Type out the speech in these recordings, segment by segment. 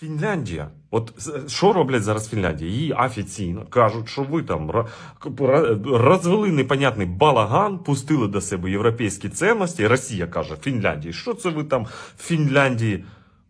Фінляндія. От що роблять зараз Фінляндія? Її офіційно кажуть, що ви там розвели непонятний балаган, пустили до себе європейські цінності. Росія каже Фінляндії, що це ви там в Фінляндії?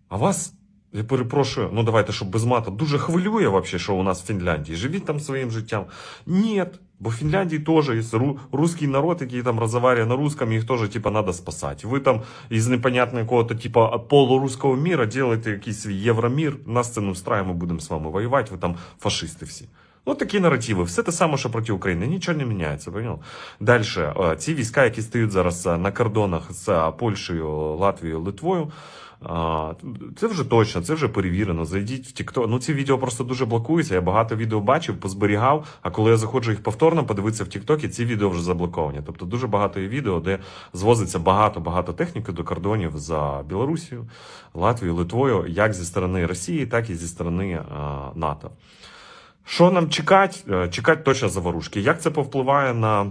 А вас, я перепрошую, ну давайте, щоб без мата, дуже хвилює вообще, що у нас в Фінляндії. Живіть там своїм життям. Ні, бо в Фінляндії теж є русський народ, який там розмовляє на русском, їх теж типа надо спасати. Ви там із непонятного якого-то типа полурусского міра делаете якийсь свій євромір, нас це не встрає, ми будемо з вами воювати, ви там фашисти всі. Ну, такі наративи. Все те саме, що проти України. Нічого не міняється. Понял? Далі, ці війська, які стоять зараз е, на кордонах з е, Польщею, Латвією, Литвою. Це вже точно, це вже перевірено. Зайдіть в TikTok. Ну, ці відео просто дуже блокуються. Я багато відео бачив, позберігав. А коли я заходжу їх повторно подивитися в TikTok, ці відео вже заблоковані. Тобто дуже багато є відео, де звозиться багато-багато техніки до кордонів за Білорусію, Латвією, Литвою, як зі сторони Росії, так і зі сторони а, НАТО. Що нам чекати? Е, Чекати точно заворушки. Як це повпливає на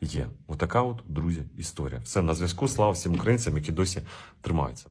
є. Отака от, друзі, історія. Все на зв'язку. Слава всім українцям, які досі тримаються.